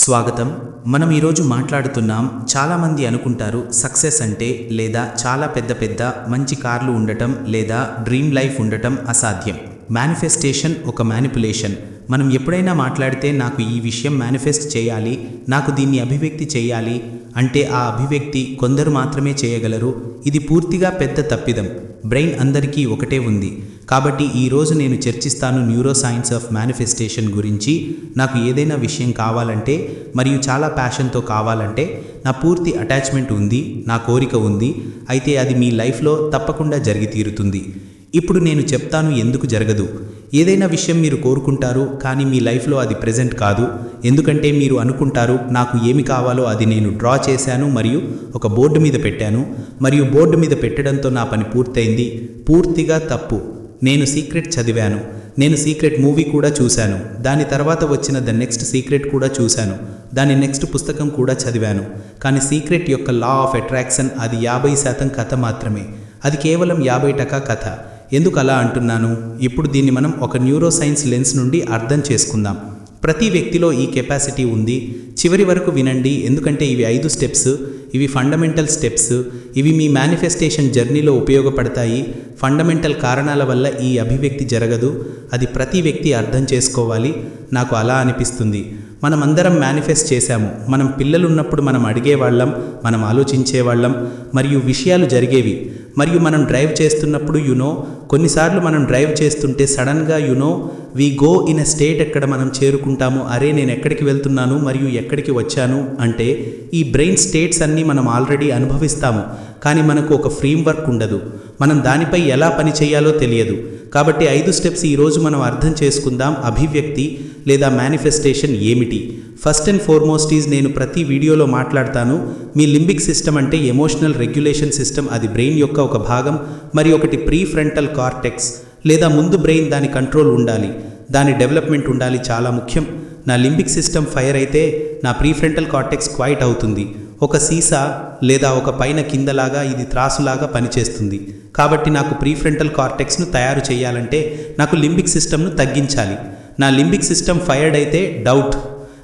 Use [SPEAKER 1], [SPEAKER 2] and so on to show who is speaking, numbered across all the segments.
[SPEAKER 1] స్వాగతం. మనం ఈరోజు మాట్లాడుతున్నాం చాలామంది అనుకుంటారు సక్సెస్ అంటే లేదా చాలా పెద్ద పెద్ద మంచి కార్లు ఉండటం లేదా డ్రీమ్ లైఫ్ ఉండటం అసాధ్యం. మేనిఫెస్టేషన్ ఒక మ్యానిపులేషన్ మనం ఎప్పుడైనా మాట్లాడితే నాకు ఈ విషయం మేనిఫెస్ట్ చేయాలి నాకు దీన్ని అభివ్యక్తి చేయాలి అంటే ఆ అభివ్యక్తి కొందరు మాత్రమే చేయగలరు ఇది పూర్తిగా పెద్ద తప్పిదం. బ్రెయిన్ అందరికీ ఒకటే ఉంది. కాబట్టి ఈరోజు నేను చర్చిస్తాను న్యూరో సైన్స్ ఆఫ్ మేనిఫెస్టేషన్ గురించి. నాకు ఏదైనా విషయం కావాలంటే మరియు చాలా ప్యాషన్తో కావాలంటే నా పూర్తి అటాచ్మెంట్ ఉంది నా కోరిక ఉంది అయితే అది మీ లైఫ్లో తప్పకుండా జరిగి తీరుతుంది. ఇప్పుడు నేను చెప్తాను ఎందుకు జరగదు. ఏదైనా విషయం మీరు కోరుకుంటారు కానీ మీ లైఫ్లో అది ప్రెజెంట్ కాదు. ఎందుకంటే మీరు అనుకుంటారు నాకు ఏమి కావాలో అది నేను డ్రా చేశాను మరియు ఒక బోర్డు మీద పెట్టాను. మరియు బోర్డు మీద పెట్టడంతో నా పని పూర్తయింది. పూర్తిగా తప్పు. నేను సీక్రెట్ చదివాను. నేను సీక్రెట్ మూవీ కూడా చూశాను. దాని తర్వాత వచ్చిన ద నెక్స్ట్ సీక్రెట్ కూడా చూశాను. దాని నెక్స్ట్ పుస్తకం కూడా చదివాను. కానీ సీక్రెట్ యొక్క లా ఆఫ్ అట్రాక్షన్ అది యాభై శాతం కథ మాత్రమే. అది కేవలం యాభై టకా కథ. ఎందుకు అలా అంటున్నాను? ఇప్పుడు దీన్ని మనం ఒక న్యూరోసైన్స్ లెన్స్ నుండి అర్థం చేసుకుందాం. ప్రతి వ్యక్తిలో ఈ కెపాసిటీ ఉంది. చివరి వరకు వినండి ఎందుకంటే ఇవి ఐదు స్టెప్స్ ఇవి ఫండమెంటల్ స్టెప్స్ ఇవి మీ మేనిఫెస్టేషన్ జర్నీలో ఉపయోగపడతాయి. ఫండమెంటల్ కారణాల వల్ల ఈ అభివ్యక్తి జరగదు. అది ప్రతి వ్యక్తి అర్థం చేసుకోవాలి. నాకు అలా అనిపిస్తుంది. మనమందరం మేనిఫెస్ట్ చేశాము. మనం పిల్లలున్నప్పుడు మనం అడిగేవాళ్ళం మనం ఆలోచించేవాళ్ళం మరియు విషయాలు జరిగేవి. మరియు మనం డ్రైవ్ చేస్తున్నప్పుడు యునో కొన్నిసార్లు మనం డ్రైవ్ చేస్తుంటే సడన్గా you know we go in a state ఎక్కడ మనం చేరుకుంటాము అరే నేను ఎక్కడికి వెళ్తున్నాను మరియు ఎక్కడికి వచ్చాను అంటే ఈ బ్రెయిన్ స్టేట్స్ అన్నీ మనం ఆల్రెడీ అనుభవిస్తాము. కానీ మనకు ఒక ఫ్రేమ్ వర్క్ ఉండదు. మనం దానిపై ఎలా పని చేయాలో తెలియదు. కాబట్టి ఐదు స్టెప్స్ ఈరోజు మనం అర్థం చేసుకుందాం అభివ్యక్తి లేదా మేనిఫెస్టేషన్ ఏమిటి. ఫస్ట్ అండ్ ఫార్మోస్ట్ ఈజ్ నేను ప్రతి వీడియోలో మాట్లాడతాను. మీ లింబిక్ సిస్టమ్ అంటే ఎమోషనల్ రెగ్యులేషన్ సిస్టమ్ అది బ్రెయిన్ యొక్క ఒక భాగం మరి ఒకటి ప్రీ ఫ్రంటల్ కార్టెక్స్ లేదా ముందు బ్రెయిన్ దాని కంట్రోల్ ఉండాలి. దాని డెవలప్మెంట్ ఉండాలి చాలా ముఖ్యం. నా లింబిక్ సిస్టమ్ ఫైర్ అయితే నా ప్రీఫ్రంటల్ కార్టెక్స్ క్వైట్ అవుతుంది. ఒక సీసా లేదా ఒక పైన కిందలాగా ఇది త్రాసులాగా పనిచేస్తుంది. కాబట్టి నాకు ప్రీఫ్రంటల్ కార్టెక్స్ను తయారు చేయాలంటే నాకు లింబిక్ సిస్టమ్ను తగ్గించాలి. నా లింబిక్ సిస్టమ్ ఫైర్డ్ అయితే డౌట్.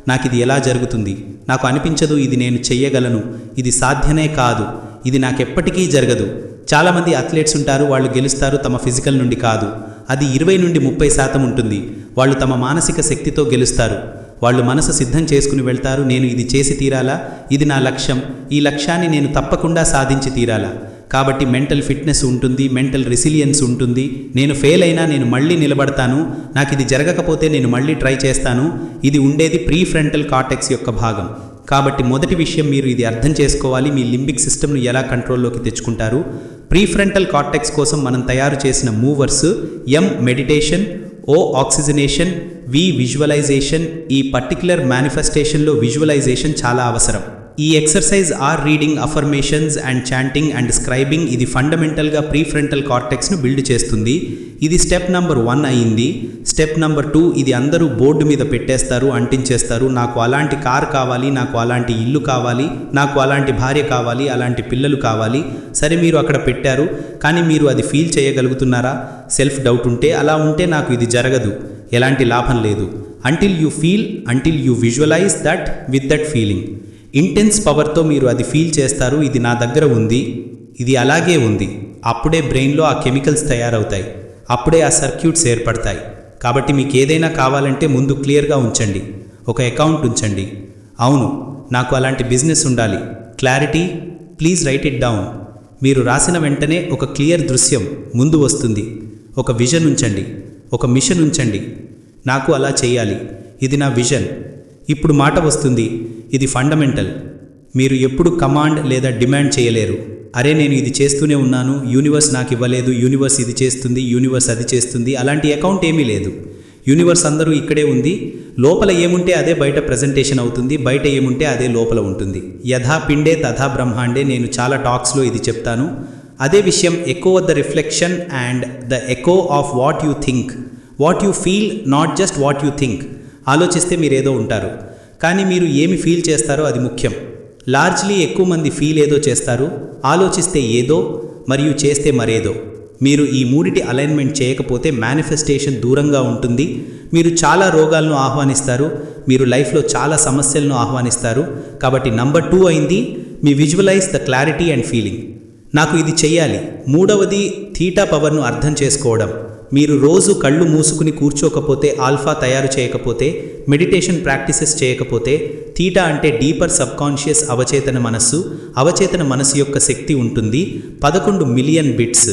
[SPEAKER 1] నాకు ఇది ఎలా జరుగుతుంది? నాకు అనిపించదు ఇది నేను చెయ్యగలను. ఇది సాధ్యమే కాదు. ఇది నాకెప్పటికీ జరగదు. చాలామంది అథ్లెట్స్ ఉంటారు వాళ్ళు గెలుస్తారు తమ ఫిజికల్ నుండి కాదు. అది ఇరవై నుండి ముప్పై శాతం ఉంటుంది. వాళ్ళు తమ మానసిక శక్తితో గెలుస్తారు. వాళ్ళు మనసు సిద్ధం చేసుకుని వెళ్తారు నేను ఇది చేసి తీరాలా? ఇది నా లక్ష్యం. ఈ లక్ష్యాన్ని నేను తప్పకుండా సాధించి తీరాలా? కాబట్టి మెంటల్ ఫిట్నెస్ ఉంటుంది మెంటల్ రెసిలియన్స్ ఉంటుంది. నేను ఫెయిల్ అయినా నేను మళ్ళీ నిలబడతాను. నాకు ఇది జరగకపోతే నేను మళ్ళీ ట్రై చేస్తాను. ఇది ఉండేది ప్రీ ఫ్రంటల్ కార్టెక్స్ యొక్క భాగం. కాబట్టి మొదటి విషయం మీరు ఇది అర్థం చేసుకోవాలి. మీ లింబిక్ సిస్టమ్ను ఎలా కంట్రోల్లోకి తెచ్చుకుంటారు? ప్రీఫ్రంటల్ కార్టెక్స్ కోసం మనం తయారు చేసిన movers M meditation O oxygenation V visualisation ఈ పర్టిక్యులర్ మేనిఫెస్టేషన్లో విజువలైజేషన్ చాలా అవసరం. ఈ exercise or reading affirmations and chanting and scribing ఇది ఫండమెంటల్గా ప్రీఫ్రంటల్ కార్టెక్స్ను బిల్డ్ చేస్తుంది. ఇది స్టెప్ నంబర్ వన్ అయింది. స్టెప్ నంబర్ టూ ఇది అందరూ బోర్డు మీద పెట్టేస్తారు అంటించేస్తారు. నాకు అలాంటి కార్ కావాలి నాకు అలాంటి ఇల్లు కావాలి నాకు అలాంటి భార్య కావాలి అలాంటి పిల్లలు కావాలి. సరే మీరు అక్కడ పెట్టారు. కానీ మీరు అది ఫీల్ చేయగలుగుతున్నారా? సెల్ఫ్ డౌట్ ఉంటే అలా ఉంటే నాకు ఇది జరగదు. ఎలాంటి లాభం లేదు. Until you feel until you visualise that with that feeling intense పవర్తో మీరు అది ఫీల్ చేస్తారు ఇది నా దగ్గర ఉంది ఇది అలాగే ఉంది. అప్పుడే బ్రెయిన్లో ఆ కెమికల్స్ తయారవుతాయి. అప్పుడే ఆ సర్క్యూట్స్ ఏర్పడతాయి. కాబట్టి మీకు ఏదైనా కావాలంటే ముందు క్లియర్గా ఉంచండి. ఒక అకౌంట్ ఉంచండి. అవును నాకు అలాంటి బిజినెస్ ఉండాలి. Clarity please write it down మీరు రాసిన వెంటనే ఒక క్లియర్ దృశ్యం ముందు వస్తుంది. ఒక విజన్ ఉంచండి. ఒక మిషన్ ఉంచండి. నాకు అలా చేయాలి. ఇది నా విజన్ ఇప్పుడు మాట వస్తుంది. ఇది ఫండమెంటల్ మీరు ఎప్పుడు కమాండ్ లేదా డిమాండ్ చేయలేరు. అరే నేను ఇది చేస్తూనే ఉన్నాను. యూనివర్స్ నాకు ఇవ్వలేదు. యూనివర్స్ ఇది చేస్తుంది. యూనివర్స్ అది చేస్తుంది. అలాంటి అకౌంట్ ఏమీ లేదు. యూనివర్స్ అందరూ ఇక్కడే ఉంది. లోపల ఏముంటే అదే బయట ప్రజెంటేషన్ అవుతుంది. బయట ఏముంటే అదే లోపల ఉంటుంది. యథా పిండే తథా బ్రహ్మాండే నేను చాలా టాక్స్లో ఇది చెప్తాను. అదే విషయం echo the reflection and the echo of what you think what you feel not just what you think ఆలోచిస్తే మీరేదో ఉంటారు. కానీ మీరు ఏమి ఫీల్ చేస్తారో అది ముఖ్యం. లార్జ్లీ ఎక్కువ మంది ఫీల్ ఏదో చేస్తారు ఆలోచిస్తే ఏదో మరియు చేస్తే మరేదో. మీరు ఈ మూడిటి అలైన్మెంట్ చేయకపోతే మేనిఫెస్టేషన్ దూరంగా ఉంటుంది. మీరు చాలా రోగాలను ఆహ్వానిస్తారు మీరు లైఫ్లో చాలా సమస్యలను ఆహ్వానిస్తారు. కాబట్టి నంబర్ టూ అయింది మీ visualise the clarity and feeling. నాకు ఇది చెయ్యాలి. మూడవది థీటా పవర్ను అర్థం చేసుకోవడం. మీరు రోజు కళ్ళు మూసుకుని కూర్చోకపోతే ఆల్ఫా తయారు చేయకపోతే మెడిటేషన్ ప్రాక్టీసెస్ చేయకపోతే థీటా అంటే డీపర్ సబ్కాన్షియస్ అవచేతన మనస్సు అవచేతన మనస్సు యొక్క శక్తి ఉంటుంది. పదకొండు మిలియన్ బిట్స్.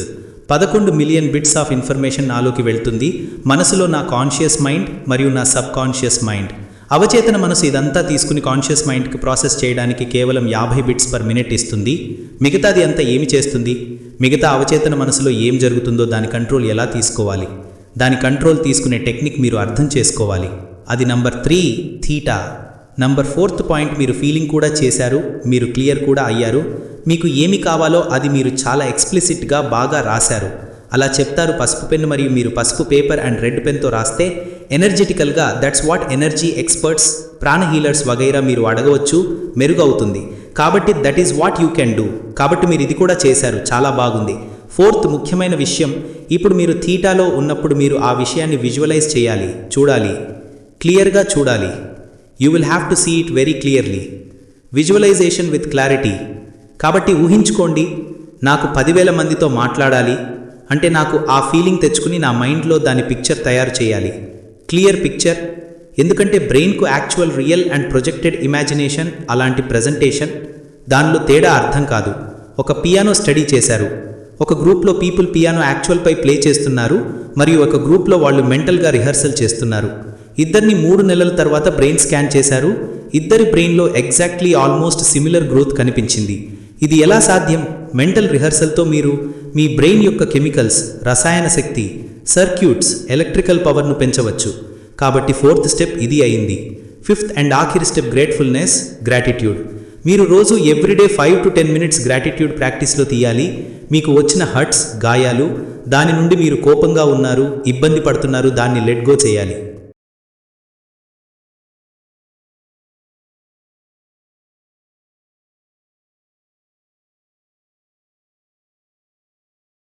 [SPEAKER 1] పదకొండు మిలియన్ బిట్స్ ఆఫ్ ఇన్ఫర్మేషన్ నాలోకి వెళ్తుంది. మనసులో నా కాన్షియస్ మైండ్ మరియు నా సబ్కాన్షియస్ మైండ్. అవచేతన మనసు ఇదంతా తీసుకుని కాన్షియస్ మైండ్కి ప్రాసెస్ చేయడానికి కేవలం యాభై బిట్స్ పర్ మినిట్ ఇస్తుంది. మిగతాది అంతా ఏమి చేస్తుంది? మిగతా అవచేతన మనసులో ఏం జరుగుతుందో దాని కంట్రోల్ ఎలా తీసుకోవాలి? దాని కంట్రోల్ తీసుకునే టెక్నిక్ మీరు అర్థం చేసుకోవాలి. అది number three theta number fourth point మీరు ఫీలింగ్ కూడా చేశారు మీరు క్లియర్ కూడా అయ్యారు. మీకు ఏమి కావాలో అది మీరు చాలా ఎక్స్ప్లిసిట్గా బాగా రాశారు. అలా చెప్తారు పసుపు పెన్ను మరియు మీరు పసుపు పేపర్ అండ్ రెడ్ పెన్తో రాస్తే ఎనర్జెటికల్గా దట్స్ వాట్ ఎనర్జీ ఎక్స్పర్ట్స్ ప్రాణ హీలర్స్ వగైరా మీరు అడగవచ్చు మెరుగవుతుంది. కాబట్టి that is what you can do. కాబట్టి మీరు ఇది కూడా చేశారు. చాలా బాగుంది. ఫోర్త్ ముఖ్యమైన విషయం ఇప్పుడు మీరు థీటాలో ఉన్నప్పుడు మీరు ఆ విషయాన్ని విజువలైజ్ చేయాలి చూడాలి. క్లియర్గా చూడాలి. You will have to see it very clearly. Visualization with clarity. కాబట్టి ఊహించుకోండి నాకు పదివేల మందితో మాట్లాడాలి అంటే నాకు ఆ ఫీలింగ్ తెచ్చుకుని నా మైండ్లో దాని పిక్చర్ తయారు చేయాలి. క్లియర్ పిక్చర్ ఎందుకంటే బ్రెయిన్కు actual real and projected imagination అలాంటి ప్రజెంటేషన్ దానిలో తేడా అర్థం కాదు. ఒక పియానో స్టడీ చేశారు. ఒక గ్రూప్లో పీపుల్ పియానో యాక్చువల్పై ప్లే చేస్తున్నారు. మరియు ఒక గ్రూప్లో వాళ్ళు మెంటల్గా రిహర్సల్ చేస్తున్నారు. ఇద్దరిని మూడు నెలల తర్వాత బ్రెయిన్ స్కాన్ చేశారు. ఇద్దరి బ్రెయిన్లో ఎగ్జాక్ట్లీ ఆల్మోస్ట్ సిమిలర్ గ్రోత్ కనిపించింది. ఇది ఎలా సాధ్యం? మెంటల్ రిహర్సల్తో మీరు మీ బ్రెయిన్ యొక్క కెమికల్స్ రసాయన శక్తి సర్క్యూట్స్ ఎలక్ట్రికల్ పవర్ను పెంచవచ్చు. కాబట్టి ఫోర్త్ స్టెప్ ఇది అయింది. ఫిఫ్త్ అండ్ ఆఖరి స్టెప్ గ్రేట్ఫుల్నెస్ గ్రాటిట్యూడ్. మీరు రోజు everyday five to ten minutes gratitude ప్రాక్టీస్లో తీయాలి. మీకు వచ్చిన హర్ట్స్ గాయాలు దాని నుండి మీరు కోపంగా ఉన్నారు ఇబ్బంది పడుతున్నారు దాన్ని లెట్ గో చేయాలి.